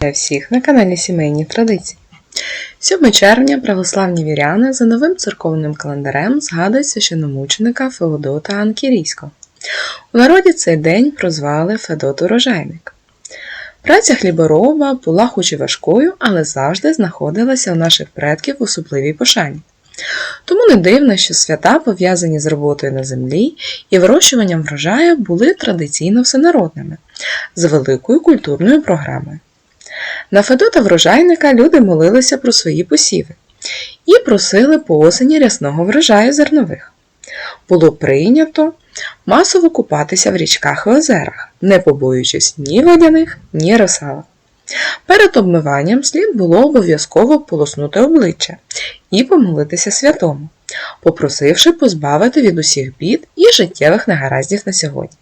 Вітаю всіх на каналі Сімейні Традиції. 7 червня православні віряни за новим церковним календарем згадують священомученика Феодота Анкірійського. У народі цей день прозвали Федот Урожайник. Праця хлібороба була хоч і важкою, але завжди знаходилася у наших предків в особливій пошані. Тому не дивно, що свята, пов'язані з роботою на землі і вирощуванням врожаю, були традиційно всенародними, з великою культурною програмою. На Федота врожайника люди молилися про свої посіви і просили по осені рясного врожаю зернових. Було прийнято масово купатися в річках і озерах, не побоюючись ні водяних, ні росалок. Перед обмиванням слід було обов'язково полоснути обличчя і помолитися святому, попросивши позбавити від усіх бід і життєвих негараздів на сьогодні.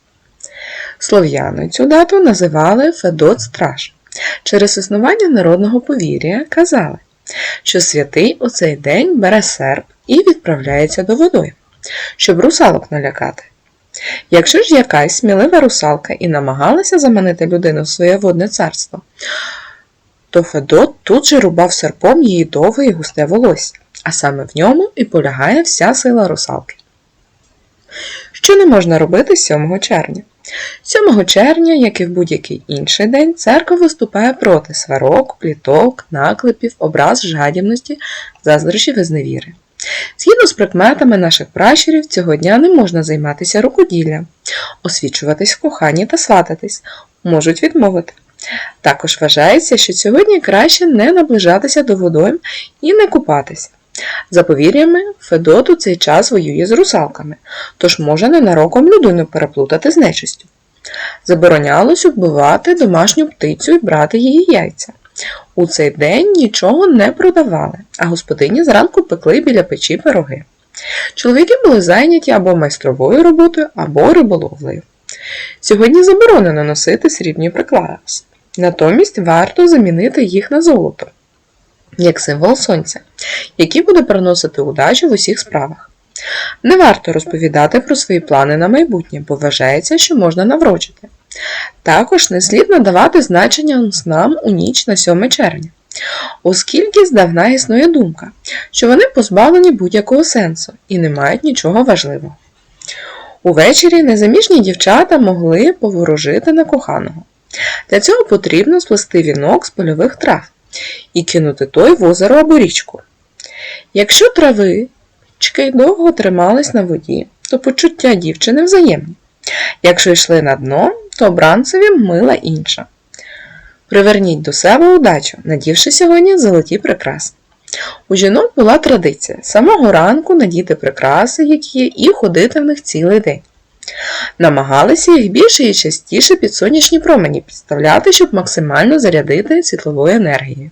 Слов'яни цю дату називали Федот Страж. Через існування народного повір'я казали, що святий у цей день бере серп і відправляється до водою, щоб русалок налякати. Якщо ж якась смілива русалка і намагалася заманити людину в своє водне царство, то Федот тут же рубав серпом її довге і густе волосся, а саме в ньому і полягає вся сила русалки. Що не можна робити 7 червня? 7 червня, як і в будь-який інший день, церква виступає проти сварок, пліток, наклепів, образ жадібності, заздрощів і зневіри. Згідно з прикметами наших пращурів, цього дня не можна займатися рукоділлям, освічуватись в коханні та свататись, можуть відмовити. Також вважається, що сьогодні краще не наближатися до водойм і не купатися. За повір'ями, Федот у цей час воює з русалками, тож може ненароком людину переплутати з нечистю. Заборонялось вбивати домашню птицю і брати її яйця. У цей день нічого не продавали, а господині зранку пекли біля печі пироги. Чоловіки були зайняті або майстровою роботою, або риболовлею. Сьогодні заборонено носити срібні прикраси. Натомість варто замінити їх на золото, як символ сонця, який буде приносити удачу в усіх справах. Не варто розповідати про свої плани на майбутнє, бо вважається, що можна наврочити. Також не слід надавати значення снам у ніч на 7 червня, оскільки здавна існує думка, що вони позбавлені будь-якого сенсу і не мають нічого важливого. Увечері незаміжні дівчата могли поворожити на коханого. Для цього потрібно сплести вінок з польових трав і кинути той в озеро або річку. Якщо травички довго тримались на воді, то почуття дівчини взаємні. Якщо йшли на дно, то обранцеві мила інша. Приверніть до себе удачу, надівши сьогодні золоті прикраси. У жінок була традиція самого ранку надіти прикраси, які є, і ходити в них цілий день. Намагалися їх більше і частіше під сонячні промені підставляти, щоб максимально зарядити світловою енергією.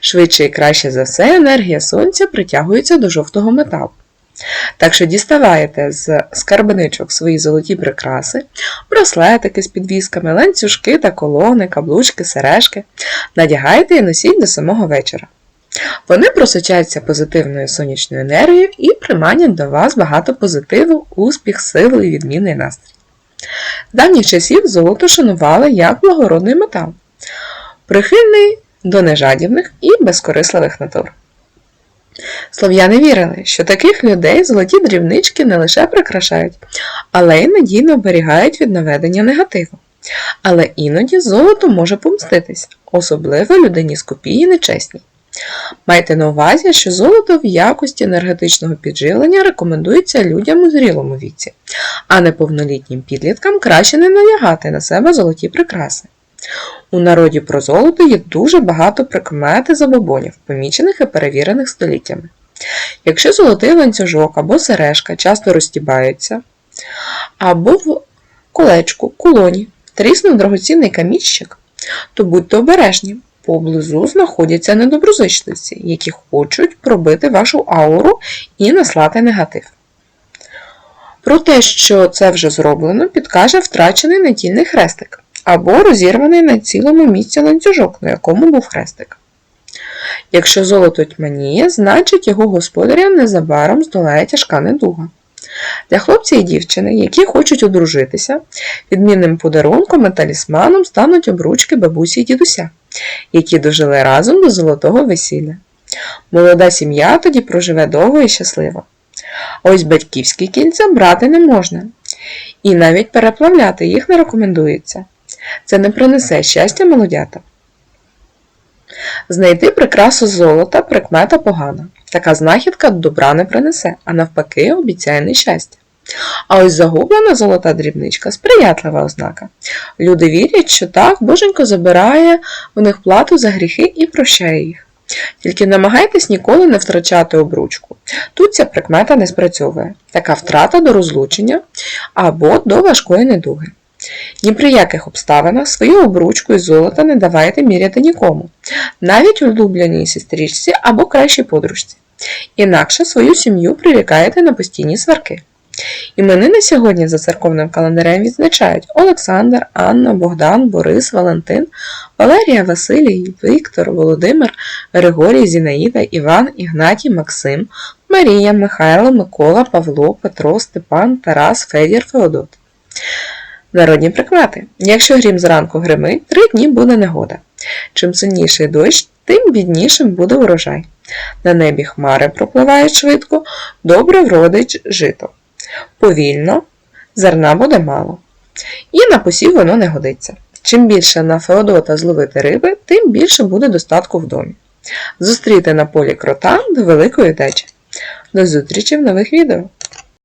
Швидше і краще за все енергія сонця притягується до жовтого металу. Так що діставаєте з скарбничок свої золоті прикраси, браслетики з підвісками, ланцюжки та колони, каблучки, сережки, надягаєте і носіть до самого вечора. Вони просочаються позитивною сонячною енергією і приманять до вас багато позитиву, успіх, силу і відмінний настрій. З давніх часів золото шанували як благородний метал, прихильний до нежадібних і безкорисливих натур. Слов'яни вірили, що таких людей золоті дрібнички не лише прикрашають, але й надійно оберігають від наведення негативу. Але іноді золото може помститись, особливо людині скупій і нечесній. Майте на увазі, що золото в якості енергетичного підживлення рекомендується людям у зрілому віці, а неповнолітнім підліткам краще не надягати на себе золоті прикраси. У народі про золото є дуже багато прикмет і забобонів, помічених і перевірених століттями. Якщо золотий ланцюжок або сережка часто розтібаються, або в колечку, кулоні тріснув драгоцінний камінчик, то будьте обережні, поблизу знаходяться недоброзичливці, які хочуть пробити вашу ауру і наслати негатив. Про те, що це вже зроблено, підкаже втрачений натільний хрестик або розірваний на цілому місці ланцюжок, на якому був хрестик. Якщо золото тьмяніє, значить його господаря незабаром здолає тяжка недуга. Для хлопця і дівчини, які хочуть одружитися, відмінним подарунком і талісманом стануть обручки бабусі і дідуся, які дожили разом до золотого весілля. Молода сім'я тоді проживе довго і щасливо. Ось батьківські кільця брати не можна, і навіть переплавляти їх не рекомендується. Це не принесе щастя молодятам. Знайти прикрасу золота прикмета погана. Така знахідка добра не принесе, а навпаки обіцяє нещастя. А ось загублена золота дрібничка сприятлива ознака. Люди вірять, що так Боженько забирає у них плату за гріхи і прощає їх. Тільки намагайтесь ніколи не втрачати обручку. Тут ця прикмета не спрацьовує. Така втрата до розлучення або до важкої недуги. Ні при яких обставинах свою обручку із золота не давайте міряти нікому, навіть улюбленій сестричці або кращій подружці. Інакше свою сім'ю прирікаєте на постійні сварки. Іменини сьогодні за церковним календарем відзначають Олександр, Анна, Богдан, Борис, Валентин, Валерія, Василій, Віктор, Володимир, Григорій, Зінаїда, Іван, Ігнатій, Максим, Марія, Михайло, Микола, Павло, Петро, Степан, Тарас, Федір, Феодот. Народні прикмети. Якщо грім зранку гримить, три дні буде негода. Чим сильніший дощ, тим біднішим буде урожай. На небі хмари пропливають швидко, добре вродить жито. Повільно, зерна буде мало. І на посів воно не годиться. Чим більше на Феодота зловити риби, тим більше буде достатку в домі. Зустріти на полі крота до великої течі. До зустрічі в нових відео!